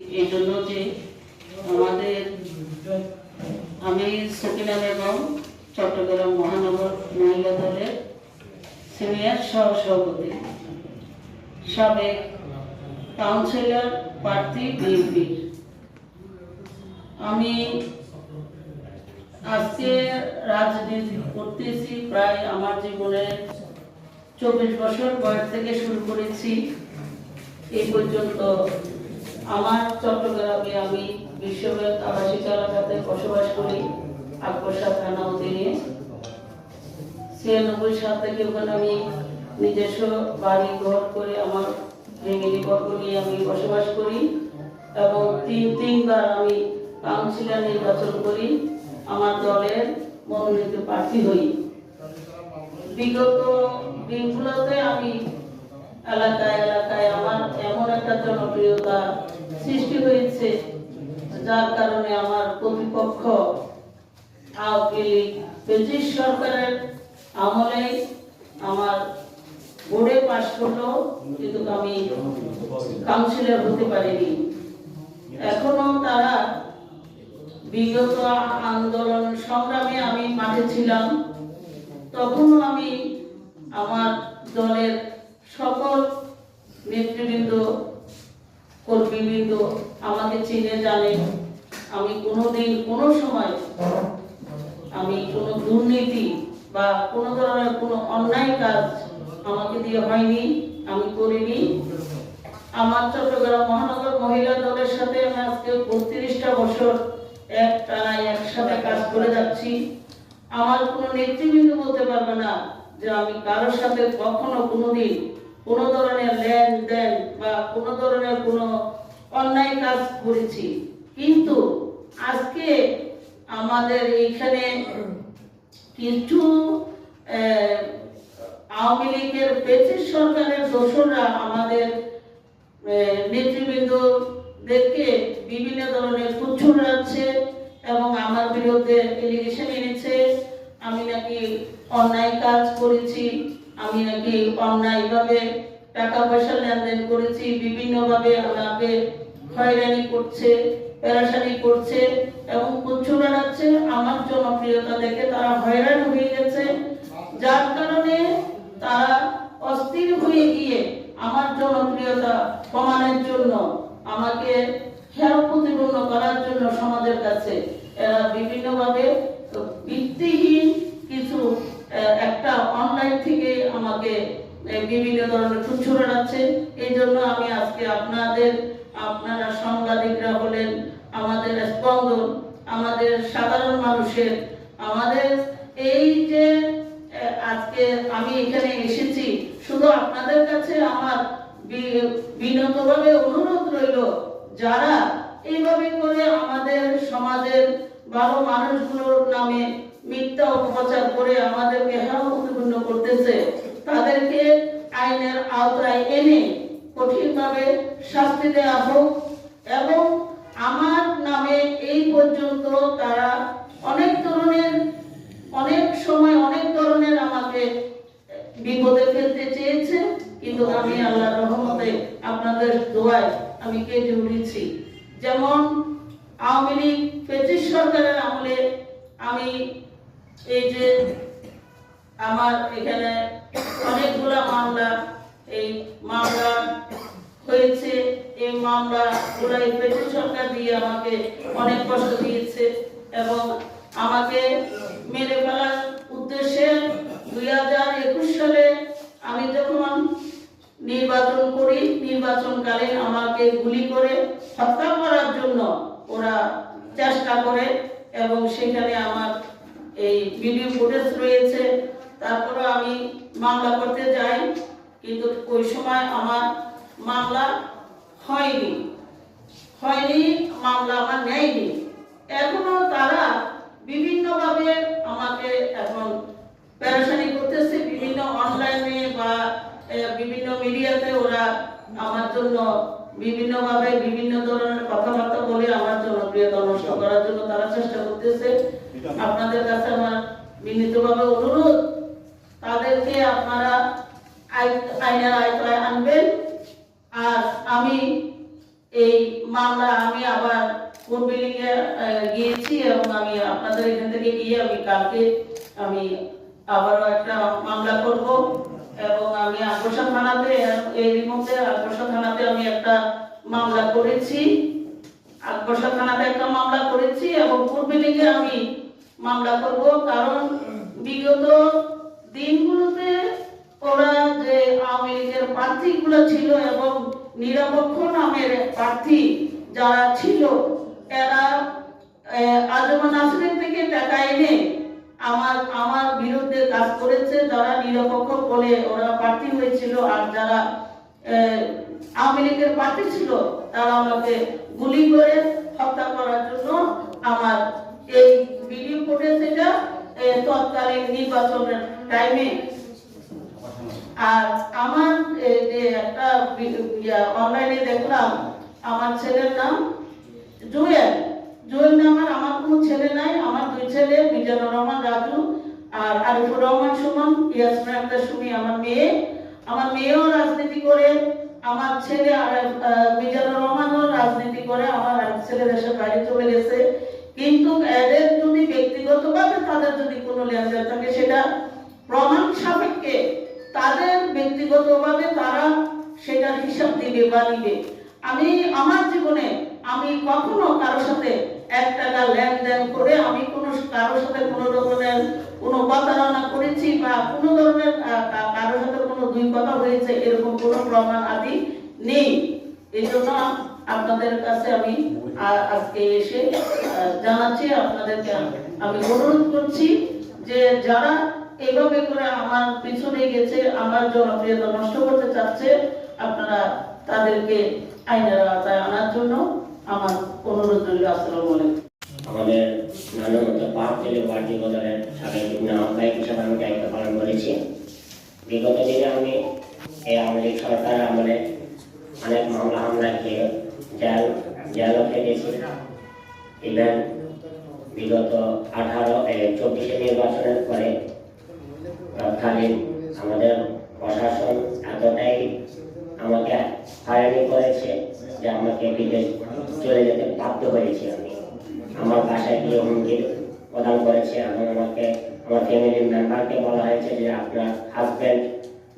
এই যে আমাদের আমি সকিনা বেগম চট্টগ্রাম মহানগর মহিলা দলের সিনিয়র সহ সভাপতি সাবেক কাউন্সিলর, প্রার্থী বিএনপির আমি আজকে রাজনীতি করতেছি, প্রায় আমার জীবনে চব্বিশ বছর বয়স থেকে শুরু করেছি। এই পর্যন্ত আমার চট্টগ্রামে আমি বিশ্বব্যাংক আবাসিক এলাকাতে বসবাস করি। আকবরশা থানা অধীনে। ছিয়ানব্বই সাল থেকে ওখানে আমি নিজস্ব বাড়ি ঘর করে আমার ফ্যামিলি বর্গ নিয়ে আমি বসবাস করি এবং তিন তিনবার আমি কাউন্সিলর নির্বাচন করি। আমার দলের মনোনীত প্রার্থী হই। বিগত দিনগুলোতে আমি এলাকায় এলাকায় আমার জনপ্রিয়তা সৃষ্টি হয়েছে, যার কারণে আমার প্রতিপক্ষ আওয়ামী লীগ, ব্রিটিশ সরকারের আমলে আমার বোর্ডে পাশ করল, কিন্তু আমি কাউন্সিলর হতে পারিনি। এখনও তারা বিগত আন্দোলন সংগ্রামে আমি মাঠে ছিলাম, তখনও আমি আমার দলের সকল নেতৃবৃন্দ কর্মীবৃন্দ আমাকে চিনে জানে। আমি কোনোদিন, কোনো সময় আমি কোনো দুর্নীতি বা কোনো ধরনের কোনো অন্যায় কাজ আমাকে দিয়ে হয়নি, আমি করিনি। আমার চট্টগ্রাম মহানগর মহিলা দলের সাথে আমি আজকে বত্রিশটা বছর এক একসাথে কাজ করে যাচ্ছি। আমার কোনো নেতৃবৃন্দ বলতে পারবে না যে আমি কারোর সাথে কখনো কোনোদিন কোনো ধরনের লেনদেন বা কোনো ধরনের কোনো অন্যায় কাজ করেছি। কিন্তু আজকে আমাদের এইখানে কিছু আওয়ামী লীগের ব্রিটিশ সরকারের দোষরা আমাদের নেতৃবৃন্দদেরকে বিভিন্ন ধরনের তুচ্ছ রাখছে এবং আমার বিরুদ্ধে এলিগেশন এনেছে। আমি নাকি অন্যায় কাজ করেছি। আমি নাকি অন্যায়ভাবে টাকা পয়সা লেনদেন করেছি, বিভিন্নভাবে আমাকে হয়রানি করছে প্যারাসানি করছে এবং কুচ্ছুরা রাখছে আমার জনপ্রিয়তা দেখে তারা হয়রান হয়ে গেছে। যার কারণে তারা অস্থির হয়ে গিয়ে আমার জনপ্রিয়তা কমানোর জন্য, আমাকে হেয় প্রতিপন্ন করার জন্য সমাজের কাছে এরা বিভিন্নভাবে ভিত্তিহীন কিছু একটা অনলাইন থেকে আমাকে বিভিন্ন ধরনের তুচ্ছ রাখছে এই জন্য আমি আজকে আপনাদের, আপনারা সাংবাদিকরা হলেন আমাদের স্পন্দন, আমাদের সাধারণ মানুষের, আমাদের এই যে আজকে আমি এখানে এসেছি, শুধু আপনাদের কাছে আমার বিনীতভাবে অনুরোধ রইল, যারা এইভাবে করে আমাদের সমাজের ভালো মানুষগুলোর নামে মিথ্যা অপপ্রচার করে আমাদেরকে হেয়পূর্ণ করতেছে তাদেরকে আইনের আওতায় এনে কঠিনভাবে শাস্তি দেওয়া হোক এবং আমার নামে এই পর্যন্ত তারা অনেক ধরনের, অনেক সময় অনেক ধরনের আমাকে বিপদে ফেলতে চেয়েছে। কিন্তু আমি আল্লাহর রহমতে আপনাদের দোয়ায় আমি কেটে উঠেছি। যেমন আওয়ামী লীগ, ব্রিটিশ সরকারের আমলে আমি এই যে আমার এখানে অনেকগুলা মামলা, এই মামলা হয়েছে। এই মামলা ওরা এই সরকার দিয়ে আমাকে অনেক কষ্ট দিয়েছে এবং আমাকে মেরে ফেলার উদ্দেশ্যে দুই হাজার একুশ সালে আমি যখন নির্বাচন করি, নির্বাচনকালে আমাকে গুলি করে হত্যা করার জন্য ওরা চেষ্টা করে এবং সেখানে আমার এই ভিডিও ফুটেজ রয়েছে। তারপরে আমি মামলা করতে যাই, কিন্তু ওই সময় আমার মামলা হয়নি। হয়নি, মামলা আমার নেয়নি। এখনও তারা বিভিন্নভাবে আমাকে এখন প্যারাসানি করতেছে, বিভিন্ন অনলাইনে বা বিভিন্ন মিডিয়াতে ওরা আমার জন্য বিভিন্নভাবে বিভিন্ন ধরনের কথাবার্তা বলে আমার জনপ্রিয়তা নষ্ট করার জন্য তারা চেষ্টা করতেছে। আপনাদের কাছে আমার বিনীতভাবে অনুরোধ, তাদেরকে আপনারা আই- আইনের আয়তায় আনবেন। আর আমি এই মামলা, আমি আবার কোর্ট গিয়েছি এবং আমি আপনাদের এখান থেকে গিয়ে আমি কালকে আমি আবারও একটা মামলা করব এবং আমি আকর্ষণ থানাতে এর মধ্যে আকর্ষণ থানাতে আমি একটা মামলা করেছি। আকর্ষণ থানাতে একটা মামলা করেছি এবং পূর্ব বিল্ডিংয়ে আমি মামলা করব, কারণ বিগত দিনগুলোতে ওরা যে আওয়ামী লীগের প্রার্থীগুলো ছিল এবং নিরপেক্ষ নামের প্রার্থী যারা ছিল এরা আহ, আজমান নাসরিন থেকে টাকা এনে আমার আমার বিরুদ্ধে কাজ করেছে যারা নিরপেক্ষ বলে ওরা প্রার্থী হয়েছিল আর যারা আওয়ামী লীগের প্রার্থী ছিল তারা আমাকে গুলি করে হত্যা করার জন্য আমার এই ভিডিও ফুটেজটা আহ, তৎকালীন নির্বাচনের টাইমে আর আমার একটা অনলাইনে দেখলাম, আমার ছেলের নাম জুয়েল। জুয়েল নামের আমার কোনো ছেলে নাই, আমার দুই ছেলে, মিজানুর রহমান, রাজু আর আরিফুর রহমান, সুমন, ইয়াসমিন আক্তার, সুমি, আমার মেয়ে। আমার মেয়েও রাজনীতি করে, আমার ছেলে আর- মিজানুর রহমানও রাজনীতি করে, আমার ছেলে দেশের বাইরে চলে গেছে। কিন্তু এদের যদি ব্যক্তিগতভাবে তাদের যদি কোনো লেনদেন থাকে, সেটা প্রমাণ সাপেক্ষে তাদের ব্যক্তিগতভাবে তারা সেটার হিসাব দিবে বা নিবে। আমি, আমার জীবনে আমি কখনো কারোর সাথে এক টাকা লেনদেন করে আমি কোনো কারোর সাথে কোনো রকমের কোনো প্রতারণা করেছি বা কোনো ধরনের কারোর সাথে কোনো দুই কথা হয়েছে, এরকম কোনো প্রমাণ আদি নেই। এই জন্য আপনাদের কাছে আমি আজকে এসে জানাচ্ছি, আপনাদেরকে আমি অনুরোধ করছি যে যারা এইভাবে করে আমার পিছনে গেছে, আমার জনপ্রিয়তা নষ্ট করতে চাচ্ছে, আপনারা তাদেরকে আইনের আওতায় আনার জন্য আমার অনুরোধ রইল। আসসালামু আলাইকুম। আমাদের নানা মতো পাপ থেকে আহ্বায়ক হিসাবে আমি দায়িত্ব পালন করেছি। বিগত দিনে আমি এই আওয়ামী লীগ সরকার আমলে অনেক মামলা হামলা খেয়ে জেল, জেলও ইভেন বিগত আঠারো চব্বিশে নির্বাচনের পরে তৎকালীন আমাদের প্রশাসন এতটাই আমাকে হয়রানি করেছে যে আমাকে বিদেশ চলে যেতে বাধ্য হয়েছি আমি। আমার বাসায় গিয়ে হুমকি প্রদান করেছে এবং আমাকে, আমার ফ্যামিলির মেম্বারকে বলা হয়েছে যে আপনার হাজব্যান্ড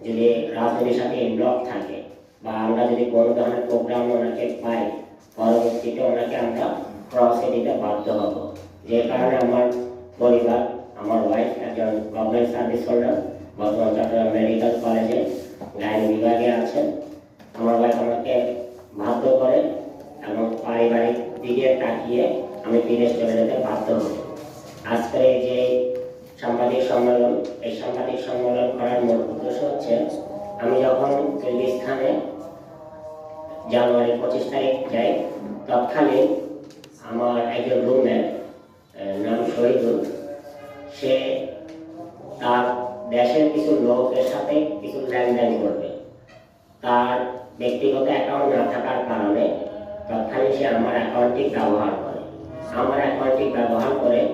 যদি রাজনীতির সাথে ইনভলভ থাকে বা আমরা যদি কোনো ধরনের প্রোগ্রাম ওনাকে পাই, পরবর্তীতে ওনাকে আমরা ক্রসে দিতে বাধ্য হব। যে কারণে আমার পরিবার আমার ওয়াইফ একজন গভর্নমেন্ট সার্ভিস হোল্ডার বর্তমান চট্টগ্রাম মেডিকেল কলেজে গাইনি বিভাগে আছেন আমার ওয়াইফ আমাকে বাধ্য করে এবং পারিবারিক দিকে তাকিয়ে আমি বিদেশ চলে যেতে বাধ্য হই আজকের যে সাংবাদিক সম্মেলন, এই সাংবাদিক সম্মেলন করার মূল উদ্দেশ্য হচ্ছে, আমি যখন কিরগিজস্তানে জানুয়ারি পঁচিশ তারিখ যাই, তৎকালীন আমার একজন রুমের নাম শহীদুল সে তার দেশের কিছু লোকের সাথে কিছু লেনদেন করবে। তার ব্যক্তিগত অ্যাকাউন্ট না থাকার কারণে তৎকালীন সে আমার অ্যাকাউন্টটি ব্যবহার করে। আমার অ্যাকাউন্টটি ব্যবহার করে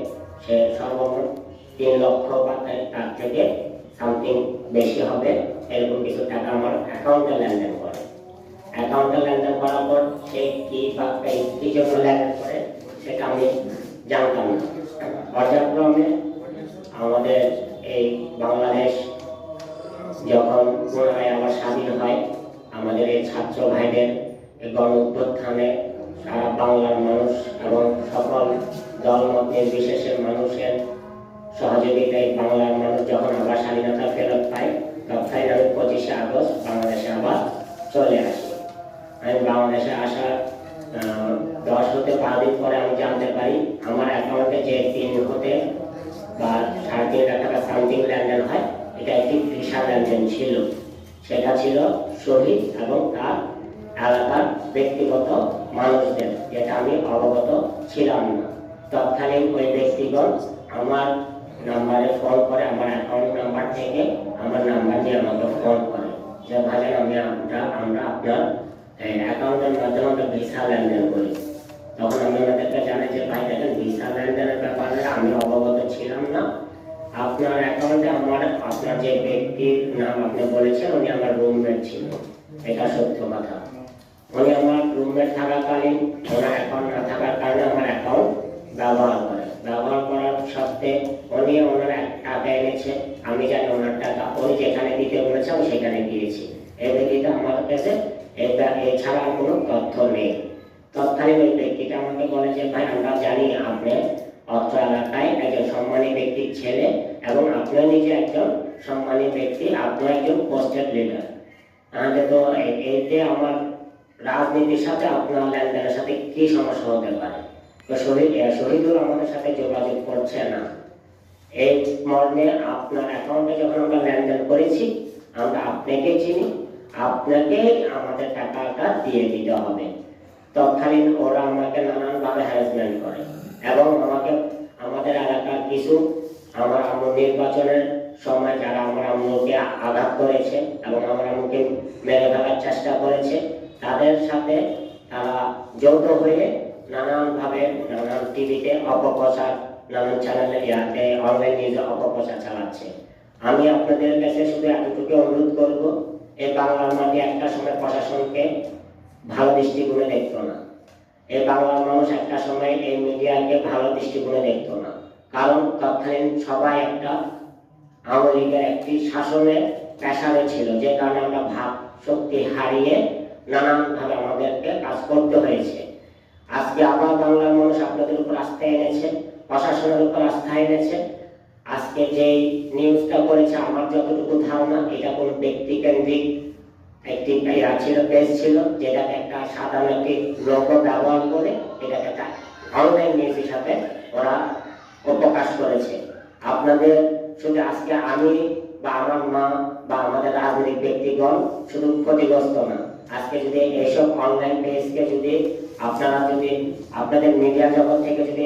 সে সর্বমোট তিন লক্ষ বা তার- থেকে সামথিং বেশি হবে, এরকম কিছু টাকা আমার অ্যাকাউন্টে লেনদেন করে। অ্যাকাউন্টে লেনদেন করার পর সে কি বা কি জন্য লেনদেন করে, সেটা আমি জানতাম না। পর্যায়ক্রমে আমাদের এই বাংলাদেশ যখন পুনরায় আবার স্বাধীন হয়, আমাদের এই ছাত্র ভাইদের গণ উত্থানে সারা বাংলার মানুষ এবং সকল দলমত বিশেষের মানুষের সহযোগিতায় বাংলার মানুষ যখন আবার স্বাধীনতা ফেরত পায় ছিল। সেটা ছিল শহীদ এবং তার এলাকার ব্যক্তিগত মানুষদের, যেটা আমি অবগত ছিলাম না। তৎকালীন ওই ব্যক্তিগণ আমার নাম্বারে ফোন করে, আমার অ্যাকাউন্ট নাম্বার থেকে আমার নাম্বার দিয়ে আমাকে ফোন করে যে, ভাইজান, আমি আমরা আমরা আপনার অ্যাকাউন্টের মাধ্যমে আমরা ভিসা লেনদেন করি। তখন আমি ওনাদেরকে জানাই যে, ভাই, দেখেন ভিসা লেনদেনের ব্যাপারে আমি অবগত ছিলাম না। আপনার অ্যাকাউন্টে আমার আপনার যে ব্যক্তির নাম আপনি বলেছেন, উনি আমার রুমমেট ছিল। এটা সত্য কথা। উনি আমার রুমমেট থাকাকালীন ওনার অ্যাকাউন্ট না থাকার কারণে আমার অ্যাকাউন্ট ব্যবহার করে। ব্যবহার করার সত্ত্বে উনি ওনার টাকা এনেছে, আমি জানি ওনার টাকা উনি যেখানে দিতে বলেছে, আমি সেখানে দিয়েছি। ব্যক্তিটা আমার কাছে এটা এছাড়া কোনো তথ্য নেই তৎকালীন ওই ব্যক্তিটা আমাকে বলে যে ভাই আমরা জানি আপনি অত্র এলাকায় একজন সম্মানী ব্যক্তির ছেলে এবং আপনিও নিজে একজন সম্মানী ব্যক্তি আপনি একজন পোস্টেড লিডার তাহলে তো এতে আমার রাজনীতির সাথে আপনার লেনদেনের সাথে কি সমস্যা হতে পারে? তো শহীদ শহীদুল আমাদের সাথে যোগাযোগ করছে না। এই মর্মে আপনার অ্যাকাউন্টে যখন আমরা লেনদেন করেছি, আমরা আপনাকে চিনি আপনাকেই আমাদের টাকাটা দিয়ে দিতে হবে। তৎকালীন ওরা আমাকে নানানভাবে হ্যারাসমেন্ট করে। এবং আমাকে, আমাদের এলাকার কিছু আমার আম্মু নির্বাচনের সময় যারা আমার আম্মুকে আঘাত করেছে এবং আমার আম্মুকে মেরে ফেলার চেষ্টা করেছে, তাদের সাথে তারা যৌথ হয়ে নানানভাবে নানান টিভিতে অপপ্রচার, নানান চ্যানেলে ইয়াতে অনলাইন নিউজে অপপ্রচার চালাচ্ছে। আমি আপনাদের কাছে শুধু এতটুকু অনুরোধ করব, এই বাংলার মাটি একটা সময় প্রশাসনকে ভালো দৃষ্টিকোণে দেখতো না। এই বাংলার মানুষ একটা সময় এই মিডিয়াকে ভালো দৃষ্টিকোণে দেখতো না। কারণ তৎকালীন সবাই একটা আওয়ামী লীগের একটি শাসনের পেশারে ছিল, যে কারণে আমরা ভাব শক্তি হারিয়ে নানানভাবে আমাদেরকে কাজ করতে হয়েছে। আজকে আবার বাংলার মানুষ আপনাদের উপর আস্থা এনেছে, প্রশাসনের উপর আস্থা এনেছে। আজকে যেই নিউজটা করেছে, আমার যতটুকু ধারণা, এটা কোনো ব্যক্তি কেন্দ্রিক একটি ছিল ছিল একটা সাধারণ একটি ব্যবহার করে এটাকে একটা অনলাইন নিউজ হিসাবে ওরা প্রকাশ করেছে। আপনাদের শুধু আজকে আমি বা আমার মা বা আমাদের রাজনৈতিক ব্যক্তিগণ শুধু ক্ষতিগ্রস্ত না, আজকে যদি এইসব অনলাইন পেজকে যদি আপনারা যদি আপনাদের মিডিয়া জগৎ থেকে যদি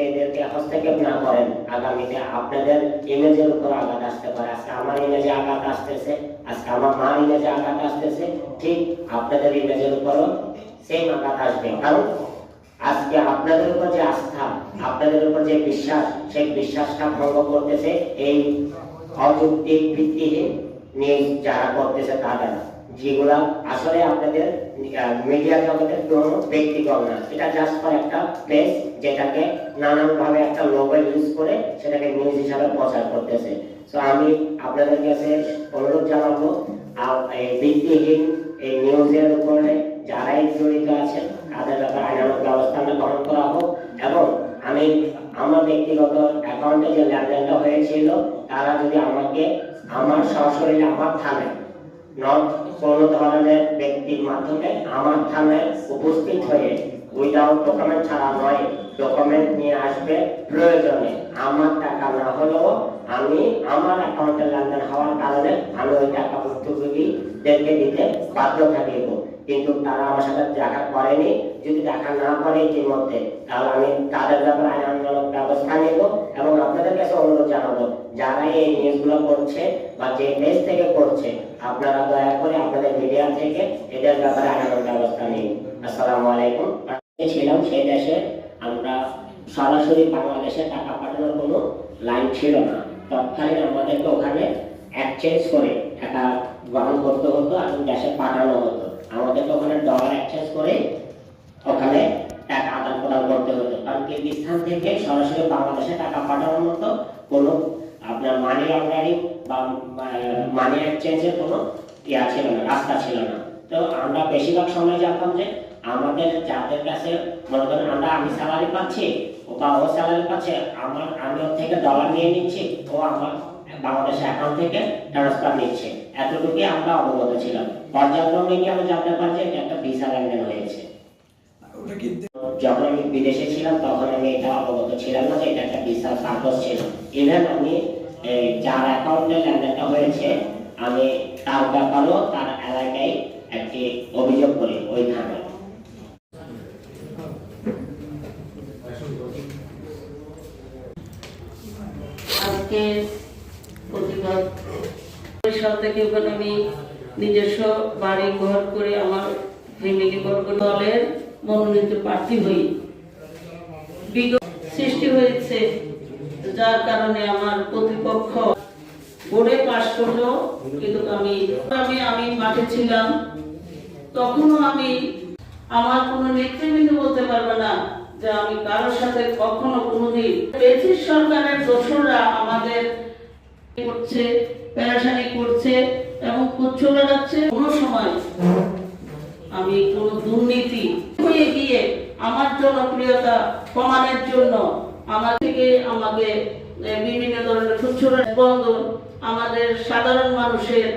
হস্তক্ষেপ না করেন। আগামীতে আপনাদের ইমেজের উপর আঘাত আসতে পারে। আজকে আমার ইমেজে আঘাত আসতেছে, আজকে আমার মার ইমেজে আঘাত আসতেছে, ঠিক আপনাদের ইমেজের উপরও সেম আঘাত আসবে। কারণ আজকে আপনাদের উপর যে আস্থা, আপনাদের উপর যে বিশ্বাস, সেই বিশ্বাসটা ভঙ্গ করতেছে এই অযৌক্তিক ভিত্তিহীন নিউজ যারা করতেছে তারা যেগুলা আসলে আপনাদের মিডিয়া জগতের কোনো ব্যক্তিগত না। এটা জাস্ট ফর একটা প্লেস যেটাকে নানান ভাবে একটা লোগো ইউজ করে সেটাকে নিউজ হিসাবে প্রচার করতেছে। তো আমি আপনাদের কাছে অনুরোধ জানাব, আর এই ভিত্তিহীন এই নিউজের উপরে যারাই জড়িত আছেন, তাদের ব্যাপারে আইনানুগ ব্যবস্থা গ্রহণ করা হোক। এবং আমি আমার ব্যক্তিগত অ্যাকাউন্টে যে লেনদেনটা হয়েছিল, তারা যদি আমাকে আমার সরাসরি আমার থানায় নট কোনো ধরনের ব্যক্তির মাধ্যমে আমার থানায় উপস্থিত হয়ে উইদাউট ডকুমেন্ট ছাড়া নয়। ডকুমেন্ট নিয়ে আসবে প্রয়োজনে। আমার টাকা না হলেও আমি আমার অ্যাকাউন্টে লেনদেন হওয়ার কারণে আমি ওই টাকা ভুক্তভোগীদেরকে দিতে বাধ্য থাকিব। কিন্তু তারা আমার সাথে দেখা করেনি। যদি দেখা না করে ইতিমধ্যে, তাহলে আমি তাদের ব্যাপারে আইনানুগ ব্যবস্থা নেব এবং আপনাদের কাছে অনুরোধ জানাব, যারা এই নিউজগুলো করছে বা যে দেশ থেকে করছে, আপনারা দয়া করে আপনাদের মিডিয়া থেকে এদের ব্যাপারে আইনানুগ ব্যবস্থা নিন। আসসালামু আলাইকুম। ছিলাম সেই দেশে আমরা সরাসরি বাংলাদেশে টাকা পাঠানোর কোনো লাইন ছিল না। তৎকালীন আমাদেরকে ওখানে এক্সচেঞ্জ করে টাকা গ্রহণ করতে হতো এবং দেশে পাঠানো হতো। আমাদেরকে ওখানে ডলার এক্সচেঞ্জ করে ওখানে টাকা আদান প্রদান করতে হতো। কারণ কিরগিজস্তান থেকে সরাসরি বাংলাদেশে টাকা পাঠানোর মতো কোনো আপনার মানি লন্ডারিং বা মানি এক্সচেঞ্জের কোনো ইয়া ছিল না, রাস্তা ছিল না। তো আমরা বেশিরভাগ সময় জানতাম যে আমাদের যাদের কাছে মনে করেন আমরা আমি স্যালারি পাচ্ছি বা ও স্যালারি পাচ্ছে আমার আমি ওর থেকে ডলার নিয়ে নিচ্ছি ও আমার বাংলাদেশ অ্যাকাউন্ট থেকে ট্রান্সফার নিচ্ছে। এতটুকুই আমরা অবগত ছিলাম। পর্যায়ক্রমে গিয়ে আমরা জানতে পারি যে এটা একটা ভিসা লেনদেন হয়েছে। যখন আমি বিদেশে ছিলাম তখন আমি এটা অবগত ছিলাম না যে এটা একটা বিশাল পারপোজ ছিল। ইভেন আমি যার অ্যাকাউন্টে লেনদেনটা হয়েছে আমি তার ব্যাপারেও তার এলাকায় একটি অভিযোগ করি ওই থানায় নিজস্ব বাড়ি ঘর করে আমার দলের মনোনীত প্রার্থী হই। সৃষ্টি হয়েছে, যার কারণে আমার প্রতিপক্ষ বোর্ডে পাশ করল, কিন্তু আমি আমি আমি মাঠে ছিলাম। তখনও আমি আমার কোনো নেতৃবৃন্দ বলতে পারবে না যে আমি কারোর সাথে কখনো কোনোদিন ব্রিটিশ সরকারের দোসররা আমাদের করছে প্যারাশানি করছে এবং কুচ্ছো লাগাচ্ছে কোনো সময় আমি কোনো দুর্নীতি হয়ে গিয়ে আমার জনপ্রিয়তা কমানোর জন্য আমার থেকে আমাকে বিভিন্ন ধরনের খুচরো বন্ধ আমাদের সাধারণ মানুষের